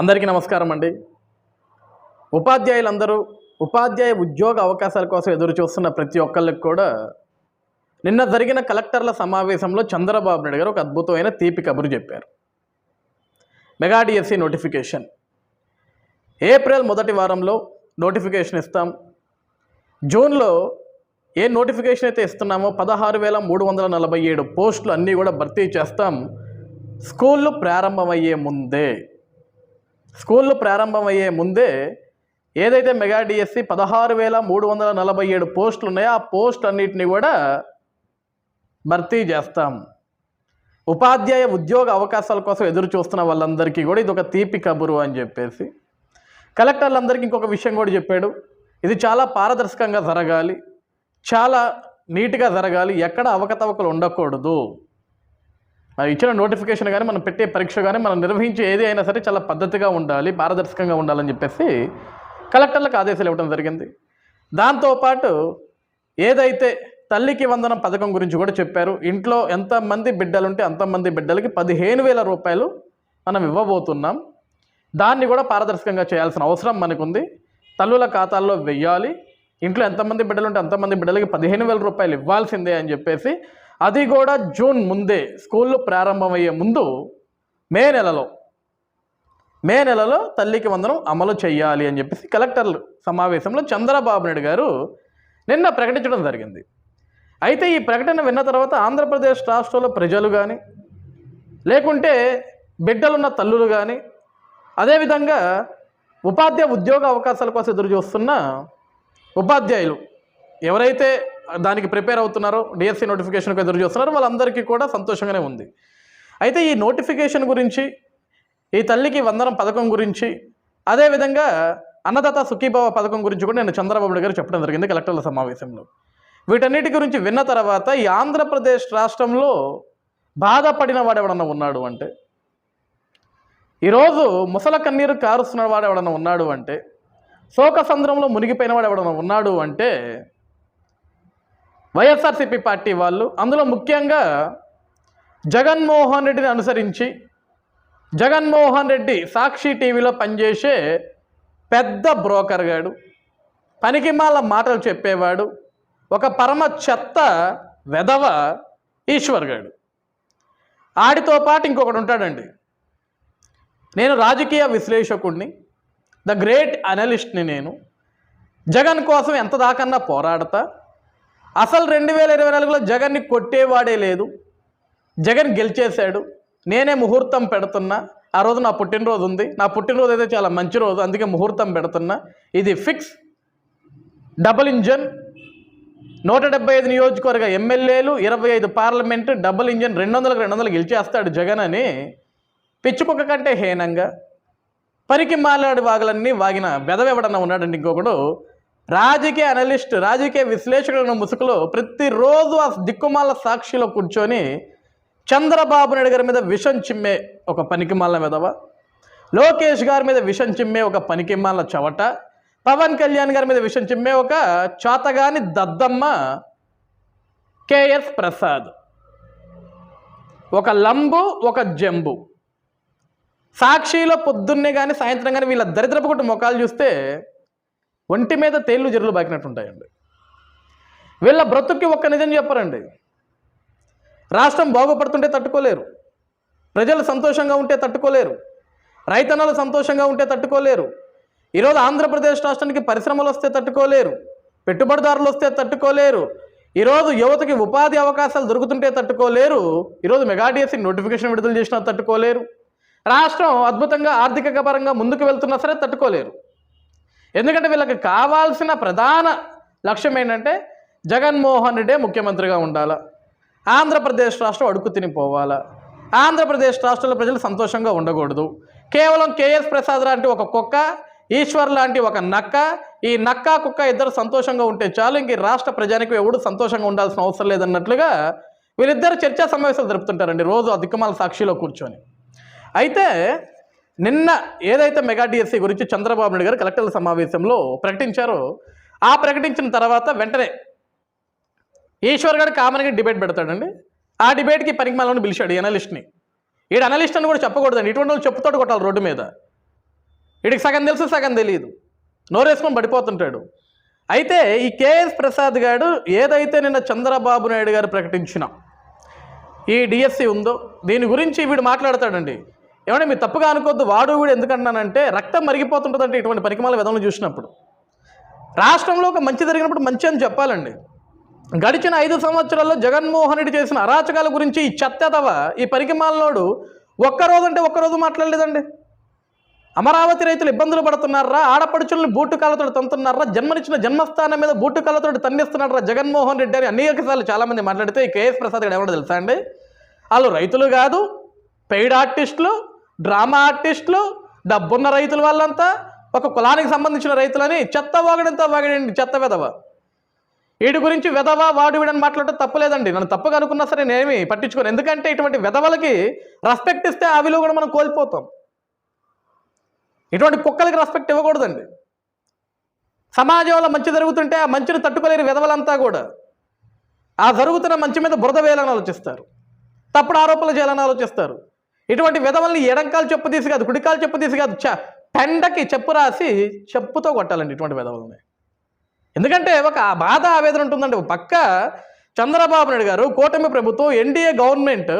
అందరికీ నమస్కారం అండి. ఉపాధ్యాయులందరూ ఉపాధ్యాయ ఉద్యోగ అవకాశాల కోసం ఎదురు చూస్తున్న ప్రతి ఒక్కళ్ళకి కూడా నిన్న జరిగిన కలెక్టర్ల సమావేశంలో చంద్రబాబు నాయుడు గారు ఒక అద్భుతమైన తీపి కబురు చెప్పారు. Mega DSC notification. ఏప్రిల్ మొదటి వారంలో నోటిఫికేషన్ ఇస్తాం. జూన్లో ఏ నోటిఫికేషన్ అయితే ఇస్తున్నామో పదహారు వేల మూడు వందల నలభై ఏడు పోస్టులు అన్నీ కూడా భర్తీ చేస్తాం. స్కూళ్ళు ప్రారంభమయ్యే ముందే స్కూళ్ళు ప్రారంభమయ్యే ముందే ఏదైతే మెగా డిఎస్సి పదహారు వేల మూడు వందల నలభై ఏడు పోస్టులు ఉన్నాయో ఆ పోస్ట్ అన్నిటిని కూడా భర్తీ చేస్తాం. ఉపాధ్యాయ ఉద్యోగ అవకాశాల కోసం ఎదురు చూస్తున్న వాళ్ళందరికీ కూడా ఇది ఒక తీపి కబురు అని చెప్పేసి కలెక్టర్లందరికీ ఇంకొక విషయం కూడా చెప్పాడు. ఇది చాలా పారదర్శకంగా జరగాలి. చాలా నీట్గా జరగాలి. ఎక్కడ అవకతవకలు ఉండకూడదు. మనం ఇచ్చిన నోటిఫికేషన్ కానీ మనం పెట్టే పరీక్ష కానీ మనం నిర్వహించే ఏది అయినా సరే చాలా పద్ధతిగా ఉండాలి పారదర్శకంగా ఉండాలని చెప్పేసి కలెక్టర్లకు ఆదేశాలు ఇవ్వడం జరిగింది. దాంతోపాటు ఏదైతే తల్లికి వందనం పథకం గురించి కూడా చెప్పారు ఇంట్లో ఎంతమంది బిడ్డలుంటే అంతమంది బిడ్డలకి పదిహేను వేల రూపాయలు మనం ఇవ్వబోతున్నాం. దాన్ని కూడా పారదర్శకంగా చేయాల్సిన అవసరం మనకుంది. తల్లుల ఖాతాల్లో వెయ్యాలి. ఇంట్లో ఎంతమంది బిడ్డలుంటే అంతమంది బిడ్డలకి పదిహేను వేల రూపాయలు ఇవ్వాల్సిందే అని చెప్పేసి అది కూడా జూన్ ముందే స్కూళ్ళు ప్రారంభమయ్యే ముందు మే నెలలో. మే నెలలో తల్లికి వందనం అమలు చేయాలి అని చెప్పేసి కలెక్టర్లు సమావేశంలో చంద్రబాబు నాయుడు గారు నిన్న ప్రకటించడం జరిగింది. అయితే ఈ ప్రకటన విన్న తర్వాత ఆంధ్రప్రదేశ్ రాష్ట్రంలో ప్రజలు కానీ లేకుంటే బిడ్డలున్న తల్లులు కానీ అదేవిధంగా ఉపాధ్యాయ ఉద్యోగ అవకాశాల కోసం ఎదురు చూస్తున్న ఉపాధ్యాయులు ఎవరైతే దానికి ప్రిపేర్ అవుతున్నారో. డిఎస్సి నోటిఫికేషన్కి ఎదురు చూస్తున్నారు. వాళ్ళందరికీ కూడా సంతోషంగానే ఉంది. అయితే ఈ నోటిఫికేషన్ గురించి ఈ తల్లికి వందనం పథకం గురించి అదేవిధంగా అన్నదాత సుఖీభావ పథకం గురించి కూడా నేను చంద్రబాబు గారు చెప్పడం జరిగింది కలెక్టర్ల సమావేశంలో. వీటన్నిటి గురించి విన్న తర్వాత ఈ ఆంధ్రప్రదేశ్ రాష్ట్రంలో బాధపడిన వాడు ఎవడన్నా ఉన్నాడు అంటే ఈరోజు ముసల కన్నీరు కారుస్తున్న వాడు ఎవడన్నా ఉన్నాడు అంటే శోక సంద్రంలో మునిగిపోయిన వాడు ఎవడన్నా ఉన్నాడు అంటే వైఎస్ఆర్సీపీ పార్టీ వాళ్ళు అందులో ముఖ్యంగా జగన్మోహన్ రెడ్డిని అనుసరించి జగన్మోహన్ రెడ్డి సాక్షి టీవీలో పనిచేసే పెద్ద బ్రోకర్ గాడు పనికిమాల మాటలు చెప్పేవాడు ఒక పరమ చెత్త వెధవ ఈశ్వర్ గాడు. ఆడితో పాటు ఇంకొకడు ఉంటాడండి. నేను రాజకీయ విశ్లేషకుడిని ద గ్రేట్ అనలిస్ట్ని నేను. జగన్ కోసం ఎంత దాకన్నా పోరాడతా అసలు రెండు వేల ఇరవై నాలుగులో జగన్ని కొట్టేవాడే లేదు. జగన్ గెలిచేశాడు. నేనే ముహూర్తం పెడుతున్నా. ఆ రోజు నా పుట్టినరోజు ఉంది. నా పుట్టినరోజు అయితే చాలా మంచి రోజు. అందుకే ముహూర్తం పెడుతున్నా. ఇది ఫిక్స్. Double engine. నూట డెబ్బై ఐదు నియోజకవర్గ ఎమ్మెల్యేలు ఇరవై ఐదు పార్లమెంటు డబుల్ ఇంజన్ రెండు వందలకు రెండు వందలు గెలిచేస్తాడు జగన్ అని పిచ్చుకుక్క కంటే హీనంగా పనికి మాలాడి వాగలన్నీ వాగిన బెదవెవడన్నా ఉన్నాడండి ఇంకొకడు. రాజకీయ అనలిస్ట్ రాజకీయ విశ్లేషకులను ముసుగులో ప్రతిరోజు ఆ దిక్కుమాల సాక్షిలో కూర్చొని చంద్రబాబు నాయుడు గారి మీద విషం చిమ్మే ఒక పనికిమాల మెదవ లోకేష్ గారి మీద విషం చిమ్మే ఒక పనికిమాల చవట పవన్ కళ్యాణ్ గారి మీద విషం చిమ్మే ఒక చాతగాని దద్దమ్మ కేఎస్ ప్రసాద్. ఒక లంబు ఒక జంబు. సాక్షిలో పొద్దున్నే కానీ సాయంత్రం కానీ వీళ్ళ దరిద్రపు కొట్టు ముఖాలు చూస్తే ఒంటి మీద తేళ్ళు జర్రులు బాకినట్టుంటాయండి. వీళ్ళ బ్రతుక్కి ఒక్క నిజం చెప్పరండి. రాష్ట్రం బాగుపడుతుంటే తట్టుకోలేరు. ప్రజలు సంతోషంగా ఉంటే తట్టుకోలేరు. రైతన్నలు సంతోషంగా ఉంటే తట్టుకోలేరు. ఈరోజు ఆంధ్రప్రదేశ్ రాష్ట్రానికి పరిశ్రమలు వస్తే తట్టుకోలేరు. పెట్టుబడిదారులు వస్తే తట్టుకోలేరు. ఈరోజు యువతకి ఉపాధి అవకాశాలు దొరుకుతుంటే తట్టుకోలేరు. ఈరోజు మెగాడిఎస్సీ నోటిఫికేషన్ విడుదల చేసినా తట్టుకోలేరు. రాష్ట్రం అద్భుతంగా ఆర్థిక పరంగా ముందుకు వెళ్తున్నా సరే తట్టుకోలేరు. ఎందుకంటే వీళ్ళకి కావాల్సిన ప్రధాన లక్ష్యం ఏంటంటే జగన్మోహన్ రెడ్డే ముఖ్యమంత్రిగా ఉండాలా. ఆంధ్రప్రదేశ్ రాష్ట్రం అడుగు తినిపోవాలా. ఆంధ్రప్రదేశ్ రాష్ట్రంలో ప్రజలు సంతోషంగా ఉండకూడదు. కేవలం కేఎస్ ప్రసాద్ లాంటి ఒక కుక్క ఈశ్వర్ లాంటి ఒక నక్క ఈ నక్క కుక్క ఇద్దరు సంతోషంగా ఉంటే చాలు ఇంక రాష్ట్ర ప్రజానికి ఎవడు సంతోషంగా ఉండాల్సిన అవసరం లేదన్నట్లుగా వీళ్ళిద్దరు చర్చా సమావేశాలు జరుపుతుంటారండి రోజు ఆ దిక్కుమాల సాక్షిలో కూర్చొని. అయితే నిన్న ఏదైతే మెగా డిఎస్సి గురించి చంద్రబాబు నాయుడు గారు కలెక్టర్ల సమావేశంలో ప్రకటించారో ఆ ప్రకటించిన తర్వాత వెంటనే ఈశ్వర్ గారు కామన్గా డిబేట్ పెడతాడండి. ఆ డిబేట్కి పరిమాణంలో పిలిచాడు ఈ అనలిస్ట్ని. ఈడు అనలిస్ట్ అని కూడా చెప్పకూడదండి. ఇటువంటి వాళ్ళు చెప్పుతాడు కొట్టాలి రోడ్డు మీద. వీడికి సగం తెలుసు సగం తెలియదు. నోరేసుకొని పడిపోతుంటాడు. అయితే ఈ కేఎస్ ప్రసాద్ గారు ఏదైతే నిన్న చంద్రబాబు నాయుడు గారు ప్రకటించిన ఈ డిఎస్సి ఉందో దీని గురించి వీడు మాట్లాడతాడండి. ఏమంటే మీరు తప్పుగా అనుకోవద్దు వాడు కూడా ఎందుకంటున్నానంటే రక్తం మరిగిపోతుంటుందంటే ఇటువంటి పరికమాల విధంలో చూసినప్పుడు. రాష్ట్రంలో ఒక మంచి జరిగినప్పుడు మంచి అని చెప్పాలండి. గడిచిన ఐదు సంవత్సరాల్లో జగన్మోహన్ రెడ్డి చేసిన అరాచకాల గురించి ఈ చెత్తదవ ఈ పరికమాలనోడు ఒక్కరోజు అంటే ఒక్కరోజు మాట్లాడలేదండి. అమరావతి రైతులు ఇబ్బందులు పడుతున్నారా? ఆడపడుచులను బూటు కాళ్ళతో తంతున్నారా? జన్మనిచ్చిన జన్మస్థానం మీద బూటు కాళ్ళతో తన్నిస్తున్నారా జగన్మోహన్ రెడ్డి అని అనేక సార్లు చాలామంది మాట్లాడితే ఈ కేఎస్ ప్రసాద్ గారు ఎవరో తెలుసా అండి? వాళ్ళు రైతులు కాదు పెయిడ్ ఆర్టిస్టులు డ్రామా ఆర్టిస్టులు డబ్బున్న రైతుల వాళ్ళంతా ఒక కులానికి సంబంధించిన రైతులని చెత్త వాగడంతో వాగడండి చెత్త విధవ. వీడి గురించి వెధవ వాడు వీడని మాట్లాడటం తప్పలేదండి. నన్ను తప్పుగా అనుకున్నా సరే నేనేమి పట్టించుకోను. ఎందుకంటే ఇటువంటి వెధవలకి రెస్పెక్ట్ ఇస్తే ఆ విలువ కూడా మనం కోల్పోతాం. ఇటువంటి కుక్కలకి రెస్పెక్ట్ ఇవ్వకూడదండి. సమాజంలో మంచి జరుగుతుంటే ఆ మంచిని తట్టుకోలేని విధవలంతా కూడా ఆ జరుగుతున్న మంచి మీద బురద వేయాలని ఆలోచిస్తారు. తప్పుడు ఆరోపణలు చేయాలని ఆలోచిస్తారు. ఇటువంటి విధవల్ని ఎడంకాలు చెప్పు తీసి కాదు కుడికాలు చెప్పు తీసి కాదు పెండకి చెప్పు రాసి చెప్పుతో కొట్టాలండి ఇటువంటి విధవల్ని. ఎందుకంటే ఒక బాధ ఆవేదన ఉంటుందండి. ఒక పక్క చంద్రబాబు నాయుడు గారు కూటమి ప్రభుత్వం ఎన్డీఏ గవర్నమెంట్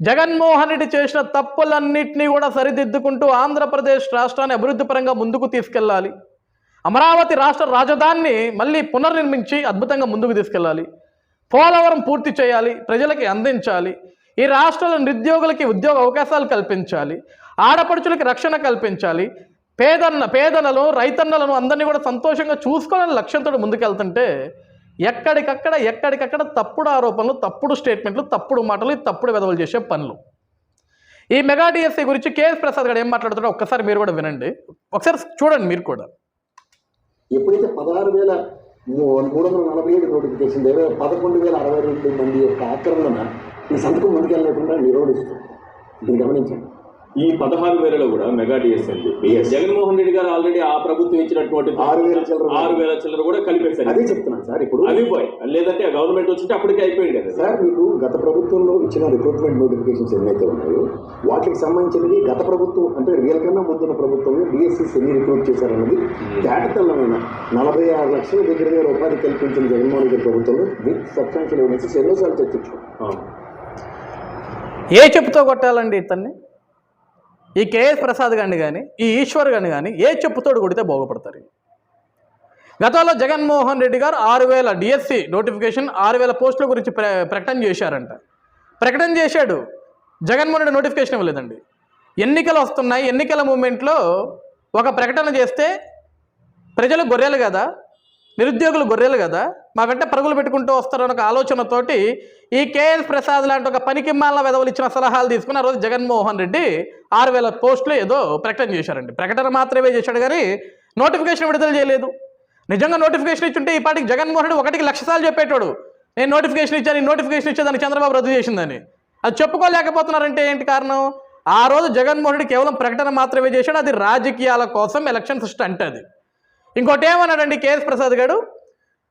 జగన్మోహన్ రెడ్డి చేసిన తప్పులన్నింటినీ కూడా సరిదిద్దుకుంటూ ఆంధ్రప్రదేశ్ రాష్ట్రాన్ని అభివృద్ధి పరంగా ముందుకు తీసుకెళ్ళాలి. అమరావతి రాష్ట్ర రాజధానిని మళ్ళీ పునర్నిర్మించి అద్భుతంగా ముందుకు తీసుకెళ్ళాలి. పోలవరం పూర్తి చేయాలి ప్రజలకి అందించాలి. ఈ రాష్ట్రంలో నిరుద్యోగులకి ఉద్యోగ అవకాశాలు కల్పించాలి ఆడపడుచులకి రక్షణ కల్పించాలి పేదన్న పేదలను రైతన్నలను అందరినీ కూడా సంతోషంగా చూసుకోవాలని లక్ష్యంతో ముందుకెళ్తుంటే ఎక్కడికక్కడ ఎక్కడికక్కడ తప్పుడు ఆరోపణలు తప్పుడు స్టేట్మెంట్లు తప్పుడు మాటలు తప్పుడు వెదవలు చేసే పనులు. ఈ మెగా డిఎస్సీ గురించి కేఎస్ ప్రసాద్ గారు ఏం మాట్లాడుతాడో ఒక్కసారి మీరు కూడా వినండి. ఒకసారి చూడండి మీరు కూడా. ఎప్పుడైతే పదహారు వేల మూడు వందల నలభై ఏడు నోటిఫికేషన్ పదకొండు వేల అరవై రెండు మంది యొక్క ఆక్రమణ ఈ సంతకం ముందుకెళ్ళకుండా నిరోధిస్తుంది దీన్ని గమనించండి. ఈ పదహారు వేలలో కూడా మెగా డిఎస్ అని చెప్పి Yes. జగన్మోహన్ రెడ్డి గారు ఆల్రెడీ ఆ ప్రభుత్వం ఇచ్చినటువంటి ఆరు వేల చిల్లర ఆరు వేల చిల్లర కూడా కలిపేశారు. అదే చెప్తున్నాను సార్ ఇప్పుడు అవి పోయి. లేదంటే గవర్నమెంట్ వచ్చింటే అప్పటికే అయిపోయింది కదా. సార్ మీకు గత ప్రభుత్వంలో ఇచ్చిన రిక్రూట్మెంట్ నోటిఫికేషన్స్ ఏవైతే ఉన్నాయో వాటికి సంబంధించినవి గత ప్రభుత్వం అంటే రియల్ కన్నా ముందున్న ప్రభుత్వంలో డిఎస్సీస్ ఎన్ని రిక్రూట్ చేశారన్నది తేటతెల్లమైన నలభై ఆరు లక్షల దగ్గర దగ్గర ఉపాధి కల్పించిన జగన్మోహన్ రెడ్డి ప్రభుత్వంలో విత్ సబ్స్టాన్షియల్ ఎవిడెన్సెస్ ఎన్నోసార్లు చర్చించాం. ఏ చెప్పుతో కొట్టాలండి ఇతన్ని? ఈ కేఎస్ ప్రసాద్ గారిని కానీ ఈ ఈశ్వర్ గారిని కానీ ఏ చెప్పుతోడు కొడితే బాగుపడతారు గతంలో జగన్మోహన్ రెడ్డి గారు ఆరు వేల డిఎస్సి నోటిఫికేషన్ ఆరు వేల పోస్టుల గురించి ప్ర ప్రకటన చేశారంట. ప్రకటన చేశాడు. జగన్మోహన్ రెడ్డి నోటిఫికేషన్ ఇవ్వలేదండి. ఎన్నికలు వస్తున్నాయి ఎన్నికల మూమెంట్లో ఒక ప్రకటన చేస్తే ప్రజలు గొర్రెలు కదా? నిరుద్యోగులు గొర్రెలు కదా? మా వెంట పరుగులు పెట్టుకుంటూ వస్తారన్న ఒక ఆలోచనతోటి ఈ కేఎస్ ప్రసాద్ లాంటి ఒక పనికి వెదవులు ఇచ్చిన సలహాలు తీసుకుని ఆ రోజు జగన్మోహన్ రెడ్డి ఆరు వేల పోస్టులు ఏదో ప్రకటన చేశారండి. ప్రకటన మాత్రమే చేశాడు కానీ నోటిఫికేషన్ విడుదల చేయలేదు. నిజంగా నోటిఫికేషన్ ఇచ్చుంటే ఈ పాటికి జగన్మోహన్ రెడ్డి ఒకటికి లక్ష సార్లు చెప్పేటోడు. నేను నోటిఫికేషన్ ఇచ్చాను నోటిఫికేషన్ ఇచ్చేదాన్ని చంద్రబాబు రద్దు చేసిందని. అది చెప్పుకోలేకపోతున్నారంటే ఏంటి కారణం? ఆ రోజు జగన్మోహన్ రెడ్డి కేవలం ప్రకటన మాత్రమే చేశాడు అది రాజకీయాల కోసం ఎలక్షన్ స్టంట్ అది. ఇంకోటి ఏమన్నాడండి కేఎస్ ప్రసాద్ గారు?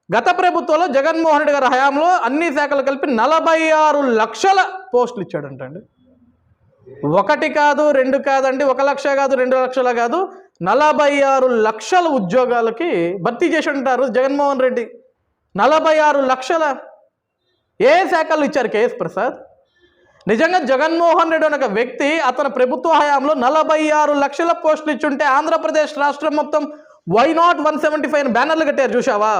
గత ప్రభుత్వంలో జగన్మోహన్ రెడ్డి గారి హయాంలో అన్ని శాఖలు కలిపి నలభై ఆరు లక్షల పోస్టులు ఇచ్చాడంటండి. ఒకటి కాదు రెండు కాదండి ఒక లక్ష కాదు రెండు లక్షల కాదు నలభై ఆరు లక్షల ఉద్యోగాలకి భర్తీ చేసి ఉంటారు జగన్మోహన్ రెడ్డి. నలభై ఆరు లక్షల. ఏ శాఖలు ఇచ్చారు కేఎస్ ప్రసాద్? నిజంగా జగన్మోహన్ రెడ్డి అనే వ్యక్తి అతని ప్రభుత్వ హయాంలో నలభై ఆరు లక్షల పోస్టులు ఇచ్చుంటే ఆంధ్రప్రదేశ్ రాష్ట్రం మొత్తం why not one seventy five బ్యానర్లు కట్టారు చూసావా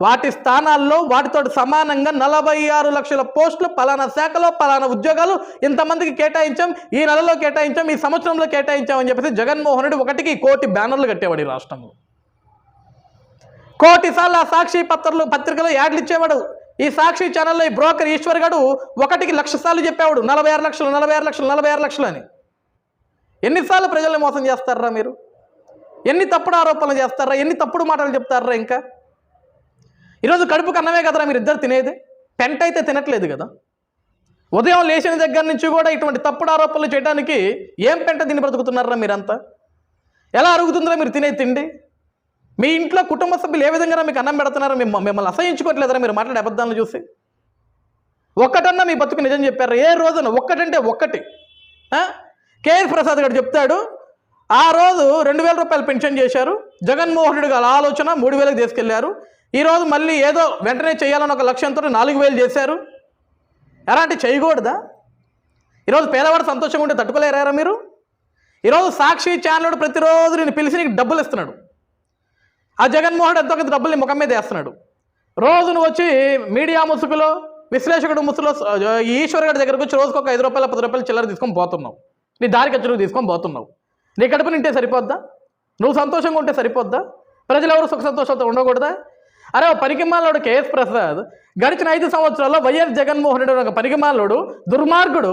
వాటి స్థానాల్లో వాటితో సమానంగా నలభై ఆరు లక్షల పోస్టులు పలానా శాఖలో పలానా ఉద్యోగాలు ఇంతమందికి కేటాయించాం ఈ నెలలో కేటాయించాం ఈ సంవత్సరంలో కేటాయించాం అని చెప్పేసి జగన్మోహన్ రెడ్డి ఒకటికి కోటి బ్యానర్లు కట్టేవాడు ఈ రాష్ట్రంలో. కోటి సార్లు ఆ సాక్షి పత్రికలు పత్రికలో యాడ్లు ఇచ్చేవాడు. ఈ సాక్షి ఛానల్లో ఈ బ్రోకర్ ఈశ్వర్ గడు ఒకటికి లక్ష సార్లు చెప్పేవాడు. నలభై ఆరు లక్షలు నలభై ఆరు లక్షలు నలభై ఆరు లక్షలు అని. ఎన్నిసార్లు ప్రజల్ని మోసం చేస్తారా మీరు? ఎన్ని తప్పుడు ఆరోపణలు చేస్తారా? ఎన్ని తప్పుడు మాటలు చెప్తారా ఇంకా? ఈరోజు కడుపుకు అన్నమే కదరా మీరు ఇద్దరు తినేది? పెంట అయితే తినట్లేదు కదా. ఉదయం లేచిన దగ్గర నుంచి కూడా ఇటువంటి తప్పుడు ఆరోపణలు చేయడానికి ఏం పెంట తిని బ్రతుకుతున్నారా మీరంతా? ఎలా అరుగుతుందిరా మీరు తినే తిండి? మీ ఇంట్లో కుటుంబ సభ్యులు ఏ విధంగా మీకు అన్నం పెడుతున్నారో మిమ్మ మిమ్మల్ని అసహించుకోవట్లేదురా మీరు మాట్లాడే అబద్ధాలను చూసి. ఒక్కటన్నా మీ బతుకు నిజం చెప్పారు? ఏ రోజున ఒక్కటంటే ఒక్కటి. కేఆర్ ప్రసాద్ గారు చెప్తాడు ఆ రోజు రెండు వేల రూపాయలు పెన్షన్ చేశారు. జగన్మోహన్ రెడ్డి గారి ఆలోచన మూడు వేలకు తీసుకెళ్ళారు. ఈరోజు మళ్ళీ ఏదో వెంటనే చేయాలని ఒక లక్ష్యంతో నాలుగు వేలు చేశారు. ఎలాంటి చేయకూడదా? ఈరోజు పేదవాడు సంతోషంగా ఉంటే తట్టుకోలేరారా మీరు? ఈరోజు సాక్షి ఛానల్ ప్రతిరోజు నేను పిలిచి నీకు డబ్బులు ఇస్తున్నాడు. ఆ జగన్మోహన్ రెడ్డి ఎంతో కొంత డబ్బులు ముఖం మీద వేస్తున్నాడు. రోజు నువ్వు వచ్చి మీడియా ముసుగులో విశ్లేషకుడు ముసుగులో ఈశ్వర్ గారి దగ్గరకు వచ్చి రోజుకు ఒక ఐదు రూపాయల పది రూపాయలు చిల్లర తీసుకొని పోతున్నావు. నీ దారి ఖర్చులు తీసుకొని పోతున్నావు. నీ కడుపు నింటే సరిపోద్దా? నువ్వు సంతోషంగా ఉంటే సరిపోద్దా? ప్రజలు ఎవరు సుఖ సంతోషాలతో ఉండకూడదా? అరే పరిగమాలోడు పనికిమాలోడు కేఎస్ ప్రసాద్ గడిచిన ఐదు సంవత్సరాల్లో వైఎస్ జగన్మోహన్ రెడ్డి ఒక పనికిమాలోడు దుర్మార్గుడు.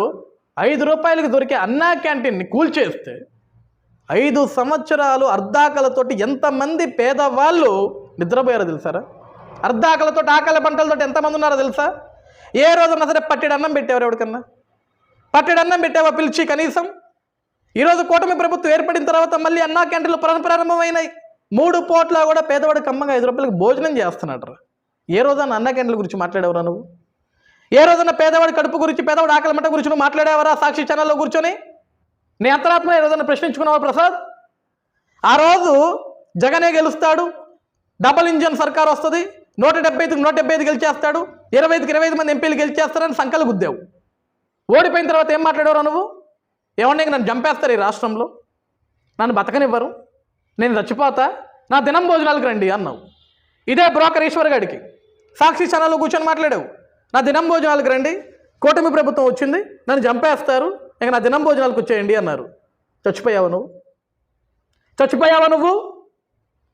ఐదు రూపాయలకు దొరికే అన్నా క్యాంటీన్ని కూల్చేస్తే ఐదు సంవత్సరాలు అర్ధాకలతోటి ఎంతమంది పేదవాళ్ళు నిద్రపోయారో తెలుసారా? అర్ధాకలతోటి ఆకలి పంటలతో ఎంతమంది ఉన్నారో తెలుసా? ఏ రోజున సరే పట్టెడు అన్నం పెట్టేవారు ఎవరికన్నా? పట్టెడు అన్నం పెట్టావా పిలిచి కనీసం? ఈరోజు కూటమి ప్రభుత్వం ఏర్పడిన తర్వాత మళ్ళీ అన్నా క్యాంటీన్లు పునః ప్రారంభమైనాయి. మూడు పూట్ల కూడా పేదవాడు కమ్మగా ఐదు రూపాయలకు భోజనం చేస్తున్నాడు ఏ రోజున అన్నా క్యాంటీన్ల గురించి మాట్లాడేవరా నువ్వు? ఏ రోజున పేదవాడి కడుపు గురించి పేదవాడి ఆకలి మంట గురించి నువ్వు మాట్లాడేవరా? సాక్షి ఛానల్లో కూర్చొని? నీ అంతరాత్మ ఏ రోజున ప్రశ్నించుకున్నావా ప్రసాద్? ఆ రోజు జగనే గెలుస్తాడు. డబల్ ఇంజన్ సర్కార్ వస్తుంది. నూట డెబ్బై ఐదుకి నూట డెబ్బై ఐదు గెలిచేస్తాడు. ఇరవై ఐదుకి ఇరవై ఐదు మంది ఎంపీలు గెలిచేస్తారని సంకలు గుద్దావు. ఓడిపోయిన తర్వాత ఏం మాట్లాడేవరా నువ్వు? ఏమన్నా నన్ను చంపేస్తారు ఈ రాష్ట్రంలో? నన్ను బతకనివ్వరు? నేను చచ్చిపోతా? నా దినం భోజనాలకు రండి అన్నావు. ఇదే బ్రోకర్ ఈశ్వర్ గడికి. సాక్షి ఛానల్లో కూర్చొని మాట్లాడావు. నా దినం భోజనాలకు రండి. కూటమి ప్రభుత్వం వచ్చింది. నన్ను చంపేస్తారు. ఇక నా దినం భోజనాలకు వచ్చేయండి అన్నారు. చచ్చిపోయావు నువ్వు? చచ్చిపోయావా నువ్వు?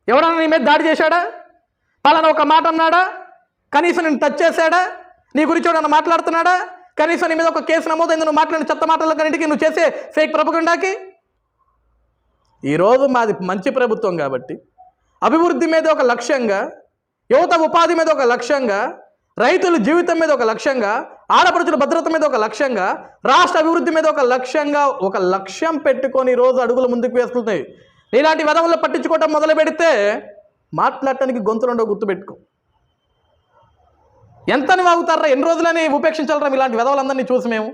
ఎవరన్నా నీ మీద దాడి చేశాడా? పలానా ఒక మాట అన్నాడా? కనీసం నేను టచ్ చేశాడా? నీ గురించి ఎవడన్నా మాట్లాడుతున్నాడా? కనీసం నీ మీద ఒక కేసు నమోదైంది నువ్వు మాట్లాడిన చెత్త మాటల కన్నిటికీ నువ్వు చేసే ఫేక్ ప్రపగుండాకి ఈరోజు మాది మంచి ప్రభుత్వం కాబట్టి అభివృద్ధి మీద ఒక లక్ష్యంగా యువత ఉపాధి మీద ఒక లక్ష్యంగా రైతుల జీవితం మీద ఒక లక్ష్యంగా ఆడపడుచుల భద్రత మీద ఒక లక్ష్యంగా రాష్ట్ర అభివృద్ధి మీద ఒక లక్ష్యంగా ఒక లక్ష్యం పెట్టుకొని రోజు అడుగులు ముందుకు వేస్తున్నాయి ఇలాంటి వెధవలు పట్టించుకోవటం మొదలు పెడితే మాట్లాడటానికి గొంతులుండో గుర్తుపెట్టుకో ఎంతని వాగుతారా? ఎన్ని రోజులని ఉపేక్షించాలరా ఇలాంటి విధవలందరినీ చూసి మేము?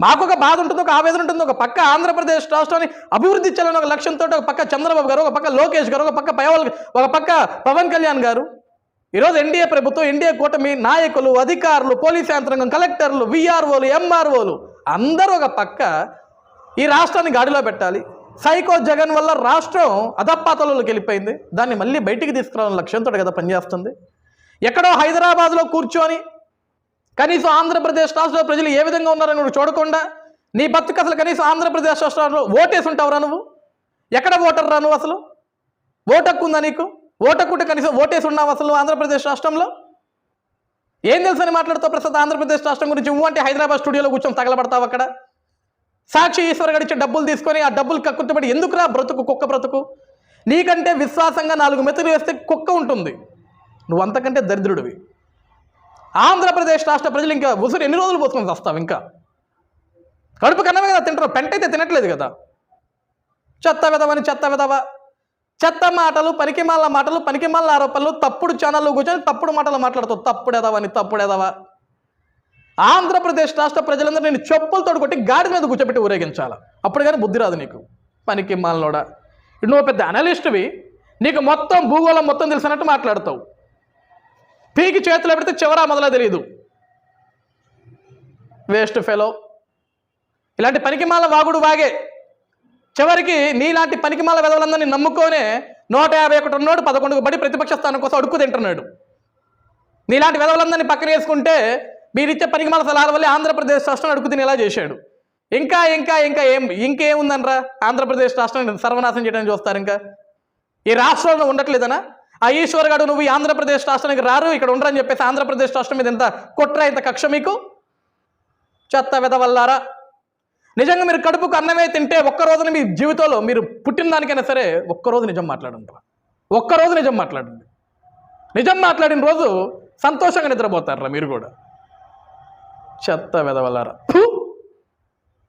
మాకు ఒక బాధ ఉంటుంది ఒక ఆవేదన ఉంటుంది ఒక పక్క ఆంధ్రప్రదేశ్ రాష్ట్రాన్ని అభివృద్ధి చేయాలని ఒక లక్ష్యంతో ఒక పక్క చంద్రబాబు గారు ఒక పక్క లోకేష్ గారు ఒక పక్క పయవల్ ఒక పక్క పవన్ కళ్యాణ్ గారు. ఈరోజు ఎన్డీఏ ప్రభుత్వం ఎన్డీఏ కూటమి నాయకులు అధికారులు పోలీస్ యంత్రాంగం కలెక్టర్లు విఆర్ఓలు ఎంఆర్ఓలు అందరూ ఒక పక్క ఈ రాష్ట్రాన్ని గాడిలో పెట్టాలి. సైకో జగన్ వల్ల రాష్ట్రం అధపాతలలోకి వెళ్ళిపోయింది. దాన్ని మళ్ళీ బయటికి తీసుకురావాలని లక్ష్యంతో కదా పనిచేస్తుంది. ఎక్కడో హైదరాబాద్లో కూర్చొని కనీసం ఆంధ్రప్రదేశ్ రాష్ట్రంలో ప్రజలు ఏ విధంగా ఉన్నారని నువ్వు చూడకుండా నీ బతుకు అసలు కనీసం ఆంధ్రప్రదేశ్ రాష్ట్రంలో ఓటేసి ఉంటావురా నువ్వు? ఎక్కడ ఓటర్ రా నువ్వు అసలు? ఓటక్కు ఉందా నీకు? ఓటక్కుంటే కనీసం ఓటేసి ఉన్నావు అసలు ఆంధ్రప్రదేశ్ రాష్ట్రంలో? ఏం తెలుసని మాట్లాడుతావు ప్రస్తుతం ఆంధ్రప్రదేశ్ రాష్ట్రం గురించి? నువ్వు అంటే హైదరాబాద్ స్టూడియోలో కూర్చొని తగలబడతావు అక్కడ? సాక్షి ఈశ్వర్ గడిచి డబ్బులు తీసుకొని ఆ డబ్బులు కక్కుతుబడి ఎందుకురా బ్రతుకు కుక్క బ్రతుకు? నీకంటే విశ్వాసంగా నాలుగు మెతులు వేస్తే కుక్క ఉంటుంది. నువ్వు అంతకంటే దరిద్రుడివి. ఆంధ్రప్రదేశ్ రాష్ట్ర ప్రజలు ఇంకా ఉసురు ఎన్ని రోజులు పోసుకొని వస్తావు ఇంకా? కడుపు కన్నమే కదా తింటారు పెంట అయితే తినట్లేదు కదా. చెత్త విధవని చెత్త విధవ చెత్త మాటలు పనికిమాల మాటలు పనికిమాల ఆరోపణలు తప్పుడు ఛానల్లో కూర్చొని తప్పుడు మాటలు మాట్లాడుతావు. తప్పుడు ఎదవని తప్పుడు ఆంధ్రప్రదేశ్ రాష్ట్ర ప్రజలందరూ నేను చెప్పులతో కొట్టి గాడి మీద కూర్చోబెట్టి ఊరేగించాలి. అప్పుడు కానీ బుద్ధి రాదు నీకు. పనికి మాలనోడా. నువ్వు పెద్ద అనలిస్ట్వి నీకు మొత్తం భూగోళం మొత్తం తెలిసినట్టు మాట్లాడతావు. పీకి చేతిలో పెడితే చివరా మొదల తెలియదు వేస్ట్ ఫెలో. ఇలాంటి పనికిమాల వాగుడు వాగే. చివరికి నీలాంటి పనికిమాల వెదవులందరినీ నమ్ముకొనే నూట యాభై ఒకటి ఉన్నోడు పదకొండుకు బడి ప్రతిపక్ష స్థానం కోసం అడుక్కు తింటున్నాడు. నీలాంటి వెదవులందరినీ పక్కన వేసుకుంటే మీరిచ్చే పనికిమాల సలహాల వల్లే ఆంధ్రప్రదేశ్ రాష్ట్రం అడుగు తినేలా చేశాడు. ఇంకా ఇంకా ఇంకా ఏం ఇంకేముందనరా? ఆంధ్రప్రదేశ్ రాష్ట్రాన్ని సర్వనాశనం చేయడానికి చూస్తారు ఇంకా ఈ రాష్ట్రంలో ఉండట్లేదనా? ఆ ఈశ్వర్ గడు నువ్వు ఆంధ్రప్రదేశ్ రాష్ట్రానికి రారు ఇక్కడ ఉండరని చెప్పేసి ఆంధ్రప్రదేశ్ రాష్ట్రం మీద ఎంత కుట్ర ఇంత కక్ష మీకు? చెత్త వెదవల్లారా? నిజంగా మీరు కడుపుకు అన్నమే తింటే ఒక్క రోజున మీ జీవితంలో మీరు పుట్టిన దానికైనా సరే ఒక్కరోజు నిజం మాట్లాడండి ఒక్కరోజు నిజం మాట్లాడండి. నిజం మాట్లాడిన రోజు సంతోషంగా నిద్రపోతారా మీరు కూడా? చెత్త వెదవల్లారా?